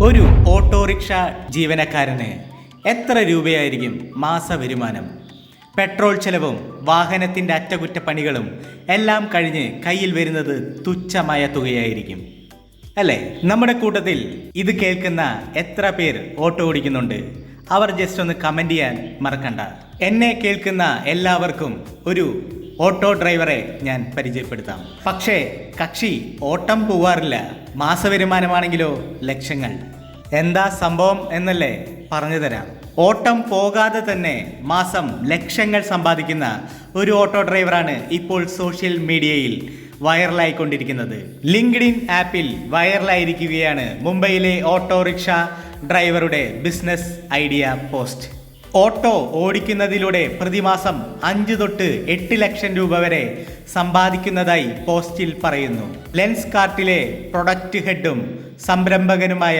ഒരു ഓട്ടോറിക്ഷ ജീവനക്കാരന് എത്ര രൂപയായിരിക്കും മാസ വരുമാനം? പെട്രോൾ ചെലവും വാഹനത്തിന്റെ അറ്റകുറ്റപ്പണികളും എല്ലാം കഴിഞ്ഞ് കയ്യിൽ വരുന്നത് തുച്ഛമായ തുകയായിരിക്കും. അല്ലേ? നമ്മുടെ കൂട്ടത്തിൽ ഇത് കേൾക്കുന്ന എത്ര പേർ ഓട്ടോ ഓടിക്കുന്നുണ്ട്? അവർ ജസ്റ്റ് ഒന്ന് കമന്റ് ചെയ്യാൻ മറക്കണ്ട. എന്നെ കേൾക്കുന്ന എല്ലാവർക്കും ഒരു ഓട്ടോ ഡ്രൈവറെ ഞാൻ പരിചയപ്പെടുത്താം. പക്ഷേ കക്ഷി ഓട്ടം പോവാറില്ല. മാസവരുമാനമാണെങ്കിലോ ലക്ഷങ്ങൾ. എന്താ സംഭവം എന്നല്ലേ പറഞ്ഞു തരാം. ഓട്ടം പോകാതെ തന്നെ മാസം ലക്ഷങ്ങൾ സമ്പാദിക്കുന്ന ഒരു ഓട്ടോ ഡ്രൈവറാണ് ഇപ്പോൾ സോഷ്യൽ മീഡിയയിൽ വൈറലായിക്കൊണ്ടിരിക്കുന്നത്. ലിങ്ക്ഡിൻ ആപ്പിൽ വൈറലായിരിക്കുകയാണ് മുംബൈയിലെ ഓട്ടോറിക്ഷ ഡ്രൈവറുടെ ബിസിനസ് ഐഡിയ പോസ്റ്റ്. ഓട്ടോ ഓടിക്കുന്നതിലൂടെ പ്രതിമാസം അഞ്ച് തൊട്ട് എട്ട് ലക്ഷം രൂപ വരെ സമ്പാദിക്കുന്നതായി പോസ്റ്റിൽ പറയുന്നു. ലെൻസ് കാർട്ടിലെ പ്രൊഡക്റ്റ് ഹെഡും സംരംഭകനുമായ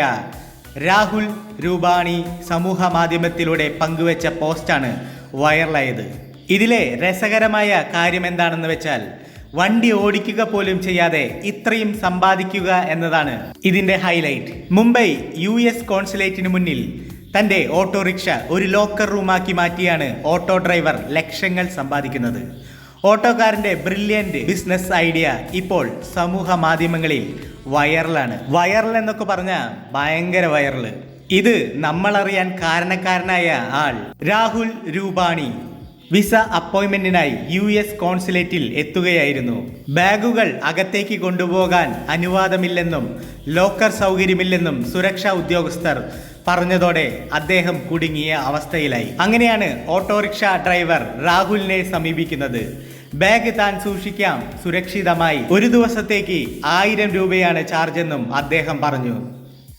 രാഹുൽ രൂപാണി സമൂഹ മാധ്യമത്തിലൂടെ പങ്കുവച്ച പോസ്റ്റാണ് വൈറലായത്. ഇതിലെ രസകരമായ കാര്യം എന്താണെന്ന് വെച്ചാൽ വണ്ടി ഓടിക്കുക പോലും ചെയ്യാതെ ഇത്രയും സമ്പാദിക്കുക എന്നതാണ് ഇതിന്റെ ഹൈലൈറ്റ്. മുംബൈ യു എസ് കോൺസുലേറ്റിന് മുന്നിൽ തന്റെ ഓട്ടോറിക്ഷ ഒരു ലോക്കർ റൂമാക്കി മാറ്റിയാണ് ഓട്ടോ ഡ്രൈവർ ലക്ഷങ്ങൾ സമ്പാദിക്കുന്നത്. ഓട്ടോക്കാരന്റെ ബ്രില്യന്റ് ബിസിനസ് ഐഡിയ ഇപ്പോൾ സമൂഹ മാധ്യമങ്ങളിൽ വൈറലാണ്. വൈറൽ എന്നൊക്കെ പറഞ്ഞാൽ ഭയങ്കര വൈറൽ. ഇത് നമ്മളറിയാൻ കാരണക്കാരനായ ആൾ രാഹുൽ രൂപാണി. വിസ അപ്പോയിന്റ്മെന്റിനായി യു എസ് കോൺസുലേറ്റിൽ എത്തുകയായിരുന്നു. ബാഗുകൾ അകത്തേക്ക് കൊണ്ടുപോകാൻ അനുവാദമില്ലെന്നും ലോക്കർ സൗകര്യമില്ലെന്നും സുരക്ഷാ ഉദ്യോഗസ്ഥർ പറഞ്ഞതോടെ അദ്ദേഹം കുടുങ്ങിയ അവസ്ഥയിലായി. അങ്ങനെയാണ് ഓട്ടോറിക്ഷ ഡ്രൈവർ രാഹുലിനെ സമീപിക്കുന്നത്. ബാഗ് താൻ സൂക്ഷിക്കാം സുരക്ഷിതമായി. ഒരു ദിവസത്തേക്ക് ആയിരം രൂപയാണ് ചാർജെന്നും അദ്ദേഹം പറഞ്ഞു.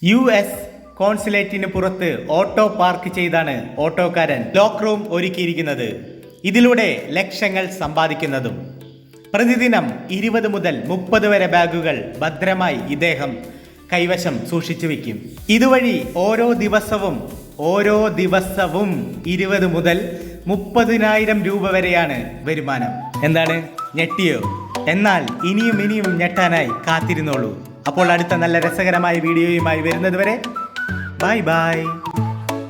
യു എസ് കോൺസുലേറ്റിന് പുറത്ത് ഓട്ടോ പാർക്ക് ചെയ്താണ് ഓട്ടോക്കാരൻ ലോക്ക് റൂം ഒരുക്കിയിരിക്കുന്നത്. ഇതിലൂടെ ലക്ഷങ്ങൾ സമ്പാദിക്കുന്നതും. പ്രതിദിനം ഇരുപത് മുതൽ മുപ്പത് വരെ ബാഗുകൾ ഭദ്രമായി ഇദ്ദേഹം കൈവശം സൂക്ഷിച്ചു വയ്ക്കും. ഇതുവഴി ഓരോ ദിവസവും ഓരോ ദിവസവും ഇരുപത് മുതൽ മുപ്പതിനായിരം രൂപ വരെയാണ് വരുമാനം. എന്താണ്? ഞെട്ടിയോ? എന്നാൽ ഇനിയും ഇനിയും ഞെട്ടാനായി കാത്തിരുന്നോളൂ. അപ്പോൾ അടുത്ത നല്ല രസകരമായ വീഡിയോയുമായി വരുന്നത് വരെ bye bye.